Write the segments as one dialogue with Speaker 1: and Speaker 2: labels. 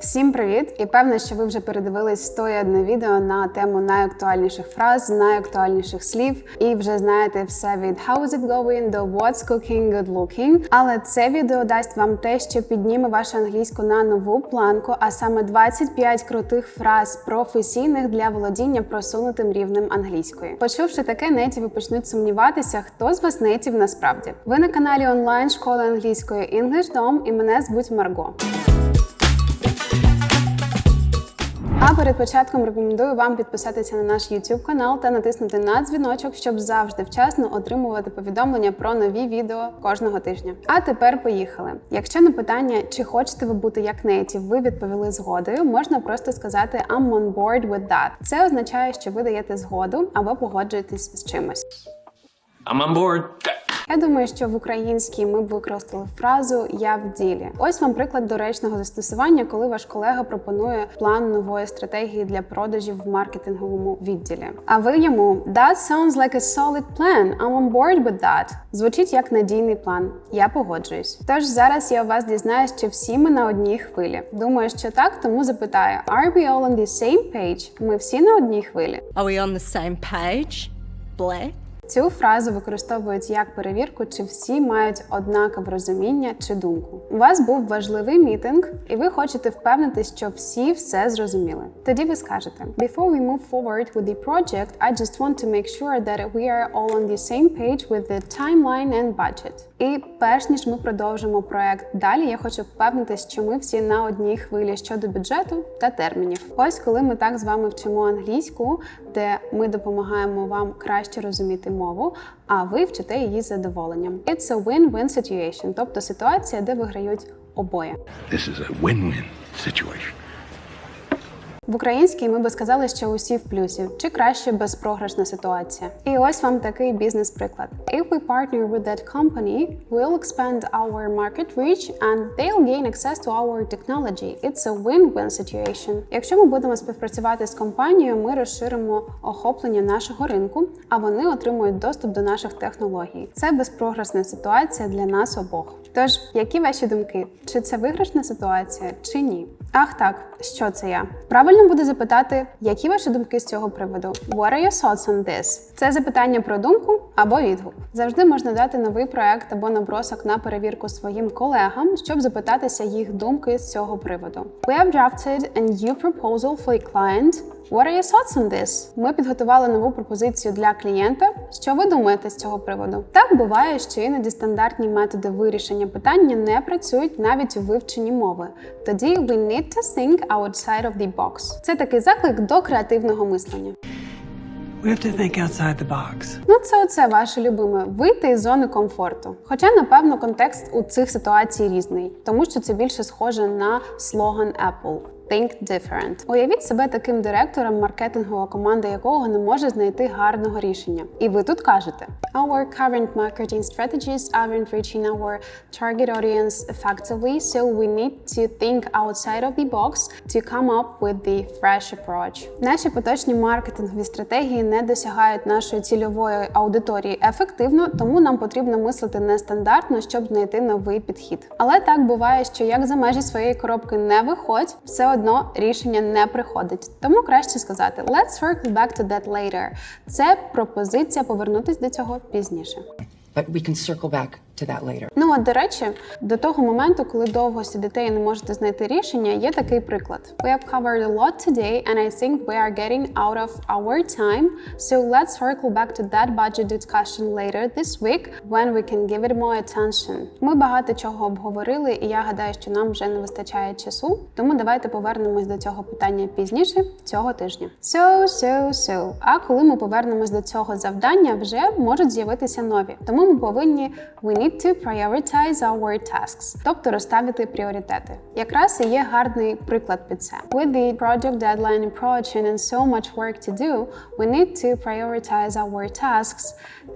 Speaker 1: Всім привіт! І певно, що ви вже передивились 101 відео на тему найактуальніших фраз, найактуальніших слів, і вже знаєте все від How is it going до What's cooking good looking. Але це відео дасть вам те, що підніме вашу англійську на нову планку, а саме 25 крутих фраз професійних для володіння просунутим рівнем англійської. Почувши таке, нетіви почнуть сумніватися, хто з вас нетів насправді. Ви на каналі онлайн школи англійської English Dom і мене звуть Марго. А перед початком рекомендую вам підписатися на наш YouTube канал та натиснути на дзвіночок, щоб завжди вчасно отримувати повідомлення про нові відео кожного тижня. А тепер поїхали. Якщо на питання, чи хочете ви бути як нейтів, ви відповіли згодою, можна просто сказати I'm on board with that. Це означає, що ви даєте згоду або погоджуєтесь з чимось.
Speaker 2: I'm on board.
Speaker 1: Я думаю, що в українській ми б використали фразу Я в ділі. Ось вам приклад доречного застосування, коли ваш колега пропонує план нової стратегії для продажів в маркетинговому відділі. А ви йому That sounds like a solid plan. I'm on board with that. Звучить як надійний план. Я погоджуюсь. Тож зараз я у вас дізнаюсь, чи всі ми на одній хвилі. Думаю, що так, тому запитаю: Are we all on the same page? Ми всі на одній хвилі.
Speaker 3: Are we on the same page? Blair?
Speaker 1: Цю фразу використовують як перевірку, чи всі мають однакове розуміння чи думку. У вас був важливий мітинг, і ви хочете впевнитись, що всі все зрозуміли. Тоді ви скажете: Before we move forward with the project, I just want to make sure that we are all on the same page with the timeline and budget. І перш ніж ми продовжимо проект далі, я хочу впевнитись, що ми всі на одній хвилі щодо бюджету та термінів. Ось коли ми так з вами вчимо англійську, де ми допомагаємо вам краще розуміти мову, а ви вчите її з задоволенням. It's a win-win situation, тобто ситуація, де виграють обоє.
Speaker 4: This is a win-win situation.
Speaker 1: В українській ми би сказали, що усі в плюсі, чи краще безпрограшна ситуація. І ось вам такий бізнес-приклад. If we partner with that company, we'll expand our market reach and they'll gain access to our technology. It's a win-win situation. Якщо ми будемо співпрацювати з компанією, ми розширимо охоплення нашого ринку, а вони отримують доступ до наших технологій. Це безпрограшна ситуація для нас обох. Тож, які ваші думки? Чи це виграшна ситуація, чи ні? Ах так, що це я? Правильно буде запитати, які ваші думки з цього приводу? What are your thoughts on this? Це запитання про думку або відгук. Завжди можна дати новий проект або набросок на перевірку своїм колегам, щоб запитатися їх думки з цього приводу. We have drafted a new proposal for a client. What are your thoughts on this? Ми підготували нову пропозицію для клієнта. Що ви думаєте з цього приводу? Так буває, що іноді стандартні методи вирішення питання не працюють навіть у вивченні мови. Тоді we need to think outside of the box. Це такий заклик до креативного мислення.
Speaker 5: We have to think outside the box.
Speaker 1: Ну, це оце ваше любиме вийти із зони комфорту. Хоча, напевно, контекст у цих ситуацій різний, тому що це більше схоже на слоган Apple. Think different. Уявіть себе таким директором, маркетингова команда якого не може знайти гарного рішення. І ви тут кажете: Our current marketing strategies aren't reaching our target audience effectively, so we need to think outside of the box to come up with the fresh approach. Наші поточні маркетингові стратегії не досягають нашої цільової аудиторії ефективно, тому нам потрібно мислити нестандартно, щоб знайти новий підхід. Але так буває, що як за межі своєї коробки не виходь, все одно рішення не приходить. Тому краще сказати Let's circle back to that later. Це пропозиція повернутись до цього пізніше.
Speaker 6: But we can circle back to that later.
Speaker 1: Ну от до речі, до того моменту, коли довго сидите і не можете знайти рішення, є такий приклад. We have covered a lot today, and I think we are getting out of our time. So let's circle back to that budget discussion later this week when we can give it more attention. Ми багато чого обговорили, і я гадаю, що нам вже не вистачає часу. Тому давайте повернемось до цього питання пізніше цього тижня. So, so, so. А коли ми повернемось до цього завдання, вже можуть з'явитися нові. Тому ми повинні we need to prioritize our tasks, тобто розставити пріоритети. Якраз і є гарний приклад під це. With the project deadline approaching and so much work to do, we need to prioritize our tasks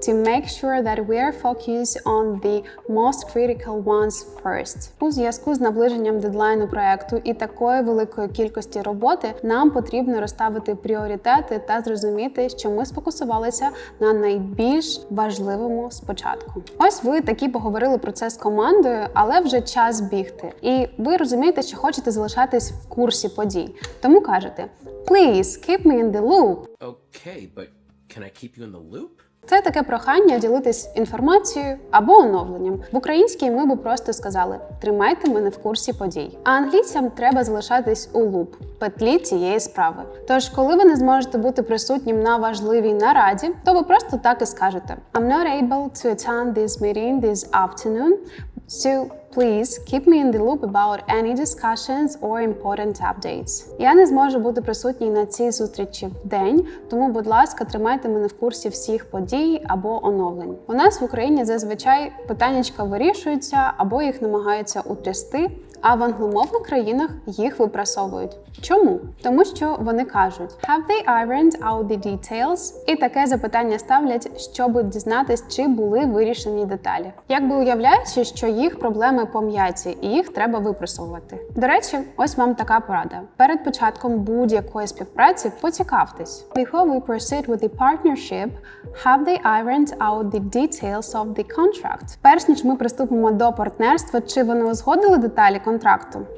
Speaker 1: to make sure that we are focused on the most critical ones first. У зв'язку з наближенням дедлайну проекту і такої великої кількості роботи нам потрібно розставити пріоритети та зрозуміти, що ми сфокусувалися на найбільш важливому спочатку. Ось ви такі поговорили про це з командою, але вже час бігти. І ви розумієте, що хочете залишатись в курсі подій. Тому кажете Please keep me in the loop.
Speaker 2: Okay, but can I keep you in the loop?
Speaker 1: Це таке прохання ділитись інформацією або оновленням. В українській ми би просто сказали тримайте мене в курсі подій. А англійцям треба залишатись у луп петлі цієї справи. Тож, коли ви не зможете бути присутнім на важливій нараді, то ви просто так і скажете: I'm not able to attend this meeting this afternoon. So please keep me in the loop about any discussions or important updates. Я не зможу бути присутній на цій зустрічі в день, тому, будь ласка, тримайте мене в курсі всіх подій або оновлень. У нас в Україні зазвичай питаннячка вирішуються або їх намагаються утрясти. А в англомовних країнах їх випрасовують. Чому? Тому що вони кажуть Have they ironed out the details? І таке запитання ставлять, щоб дізнатись, чи були вирішені деталі. Якби уявляючи, що їх проблеми пом'яті і їх треба випрасовувати. До речі, ось вам така порада. Перед початком будь-якої співпраці поцікавтесь. Before we proceed with the partnership, have they ironed out the details of the contract? Перш ніж ми приступимо до партнерства, чи вони узгодили деталі контракту?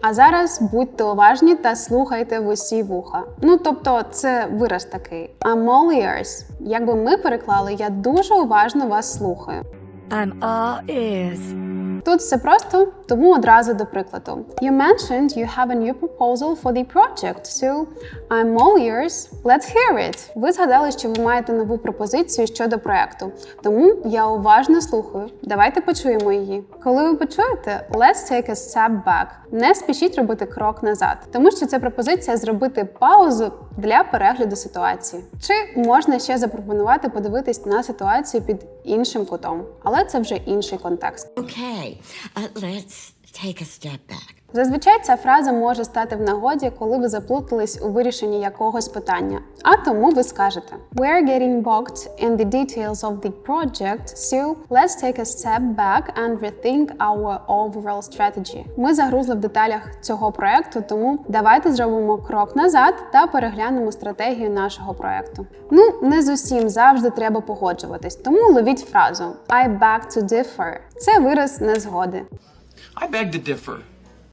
Speaker 1: А зараз будьте уважні та слухайте в усі вуха. Ну тобто, це вираз такий. I'm ears. Якби ми переклали, я дуже уважно вас слухаю.
Speaker 3: I'm all ears.
Speaker 1: Тут все просто, тому одразу до прикладу. You mentioned you have a new proposal for the project, so I'm all ears. Let's hear it. Ви згадали, що ви маєте нову пропозицію щодо проекту, тому я уважно слухаю. Давайте почуємо її. Коли ви почуєте, let's take a step back. Не спішіть робити крок назад, тому що це пропозиція зробити паузу для перегляду ситуації. Чи можна ще запропонувати подивитись на ситуацію під іншим кутом, але це вже інший контекст.
Speaker 7: Okay, uh, let's take a step back.
Speaker 1: Зазвичай ця фраза може стати в нагоді, коли ви заплутались у вирішенні якогось питання. А тому ви скажете We're getting bogged in the details of the project, so let's take a step back and rethink our overall strategy. Ми загрузли в деталях цього проекту, тому давайте зробимо крок назад та переглянемо стратегію нашого проекту. Ну, не з усім завжди треба погоджуватись, тому ловіть фразу I beg to differ. Це вираз незгоди.
Speaker 2: I beg to differ.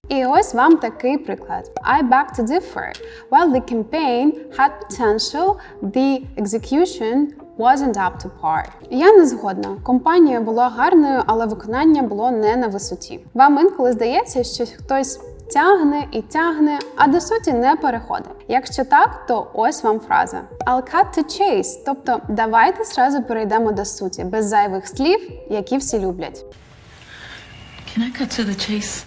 Speaker 1: І ось вам такий приклад. I beg to differ. While the campaign had potential, the execution wasn't up to par. Я не згодна. Компанія була гарною, але виконання було не на висоті. Вам інколи здається, що хтось тягне і тягне, а до суті не переходить. Якщо так, то ось вам фраза. I'll cut to chase. Тобто давайте зразу перейдемо до суті, без зайвих слів, які всі люблять.
Speaker 8: Can I cut to the chase?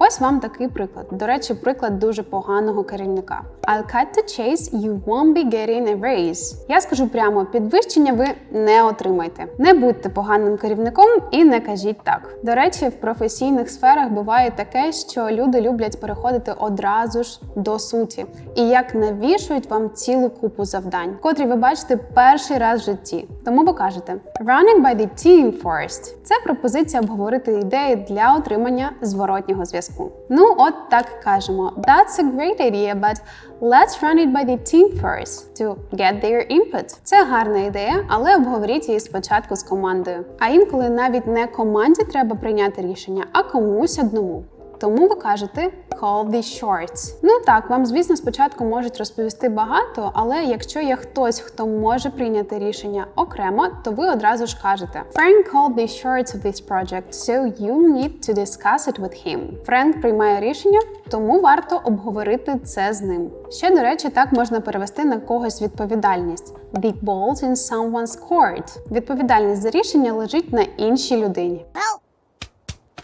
Speaker 1: Ось вам такий приклад. До речі, приклад дуже поганого керівника. I'll cut to chase, you won't be getting a raise. Я скажу прямо, підвищення ви не отримаєте. Не будьте поганим керівником і не кажіть так. До речі, в професійних сферах буває таке, що люди люблять переходити одразу ж до суті. І як навішують вам цілу купу завдань, котрі ви бачите перший раз в житті. Тому ви кажете Running by the team first. Це пропозиція обговорити ідеї для отримання зворотнього зв'язку. Ну, от так кажемо. That's a great idea, but let's run it by the team first to get their input. Це гарна ідея, але обговоріть її спочатку з командою. А інколи навіть не команді треба прийняти рішення, а комусь одному. Тому ви кажете call the shots. Ну так, вам, звісно, спочатку можуть розповісти багато, але якщо є хтось, хто може прийняти рішення окремо, то ви одразу ж кажете Frank called the shots of this project, so you need to discuss it with him. Френк приймає рішення, тому варто обговорити це з ним. Ще, до речі, так можна перевести на когось відповідальність. The ball's in someone's court. Відповідальність за рішення лежить на іншій людині.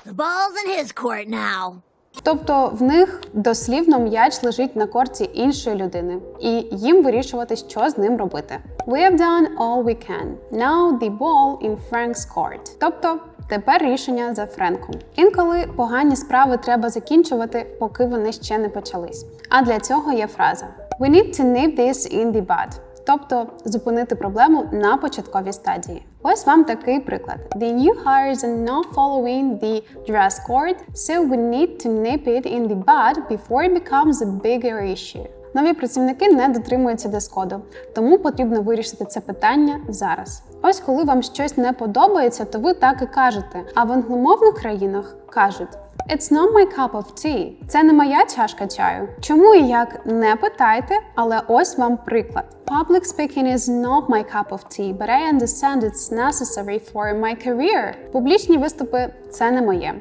Speaker 7: The ball's in his court now.
Speaker 1: Тобто в них дослівно м'яч лежить на корті іншої людини, і їм вирішувати, що з ним робити. We have done all we can. Now the ball in Frank's court. Тобто тепер рішення за Френком. Інколи погані справи треба закінчувати, поки вони ще не почались. А для цього є фраза We need to nip this in the bud. Тобто зупинити проблему на початковій стадії. Ось вам такий приклад. The new hires are not following the dress code, so we need to nip it in the bud before it becomes a bigger issue. Нові працівники не дотримуються дрес-коду, тому потрібно вирішити це питання зараз. Ось коли вам щось не подобається, то ви так і кажете. А в англомовних країнах кажуть. It's not my cup of tea. Це не моя чашка чаю. Чому і як не питайте, але ось вам приклад. Public speaking is not my cup of tea, but I understand it's necessary for my career. Публічні виступи це не моє.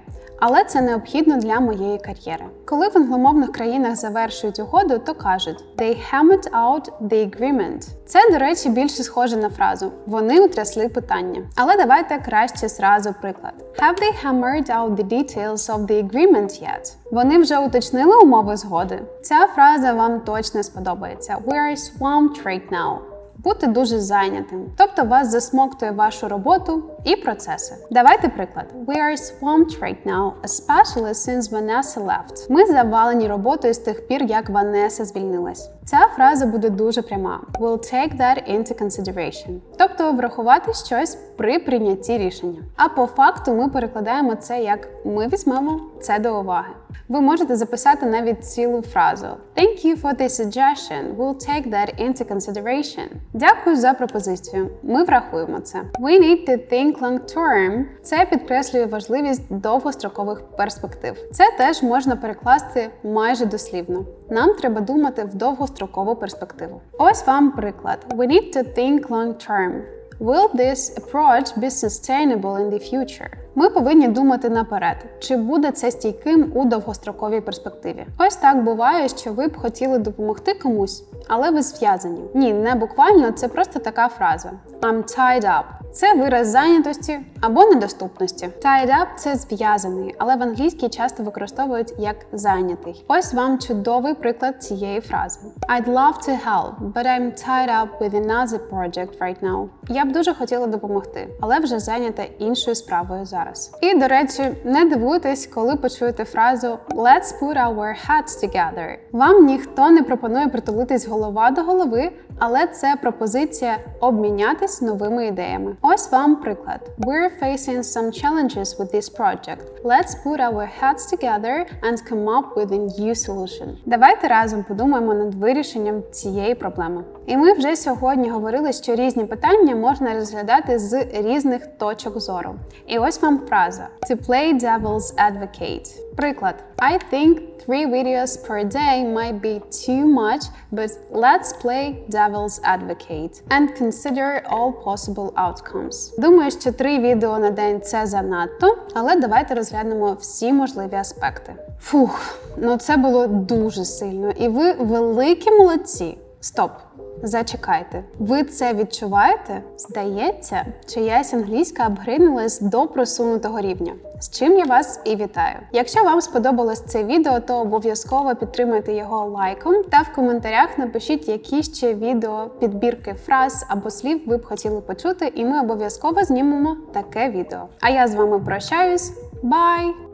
Speaker 1: Але це необхідно для моєї кар'єри. Коли в англомовних країнах завершують угоду, то кажуть they hammered out the agreement. Це, до речі, більше схоже на фразу вони утрясли питання. Але давайте краще зразу приклад. Have they hammered out the details of the agreement yet? Вони вже уточнили умови згоди. Ця фраза вам точно сподобається. We are swamped right now. Бути дуже зайнятим, тобто вас засмоктує вашу роботу і процеси. Давайте приклад. We are swamped right now, especially since Vanessa left. Ми завалені роботою з тих пір, як Ванеса звільнилась. Ця фраза буде дуже пряма. We'll take that into consideration. Тобто врахувати щось при прийнятті рішення. А по факту ми перекладаємо це як ми візьмемо це до уваги. Ви можете записати навіть цілу фразу. Thank you for the suggestion. We'll take that into consideration. Дякую за пропозицію. Ми врахуємо це. We need to think long term. Це підкреслює важливість довгострокових перспектив. Це теж можна перекласти майже дослівно. Нам треба думати в довгострокову перспективу. Ось вам приклад. We need to think long term. Will this approach be sustainable in the future? Ми повинні думати наперед, чи буде це стійким у довгостроковій перспективі. Ось так буває, що ви б хотіли допомогти комусь, але ви зв'язані. Ні, не буквально, це просто така фраза. I'm tied up. Це вираз зайнятості або недоступності. Tied up – це зв'язаний, але в англійській часто використовують як зайнятий. Ось вам чудовий приклад цієї фрази. I'd love to help, but I'm tied up with another project right now. Я б дуже хотіла допомогти, але вже зайнята іншою справою зараз. І до речі, не дивуйтесь, коли почуєте фразу Let's put our heads together. Вам ніхто не пропонує притулитись голова до голови, але це пропозиція обмінятись новими ідеями. Ось вам приклад. We're facing some challenges with this project. Let's put our heads together and come up with a new solution. Давайте разом подумаємо над вирішенням цієї проблеми. І ми вже сьогодні говорили, що різні питання можна розглядати з різних точок зору. І ось вам фраза: To play devil's advocate. Приклад. I think three videos per day might be too much, but let's play devil's advocate and consider all possible outcomes. Думаю, що три відео на день це занадто, але давайте розглянемо всі можливі аспекти. Фух, ну це було дуже сильно, і ви великі молодці. Стоп. Зачекайте, ви це відчуваєте? Здається, чиясь англійська апгрейнулась до просунутого рівня. З чим я вас і вітаю. Якщо вам сподобалось це відео, то обов'язково підтримайте його лайком та в коментарях напишіть, які ще відео підбірки фраз або слів ви б хотіли почути, і ми обов'язково знімемо таке відео. А я з вами прощаюсь. Бай!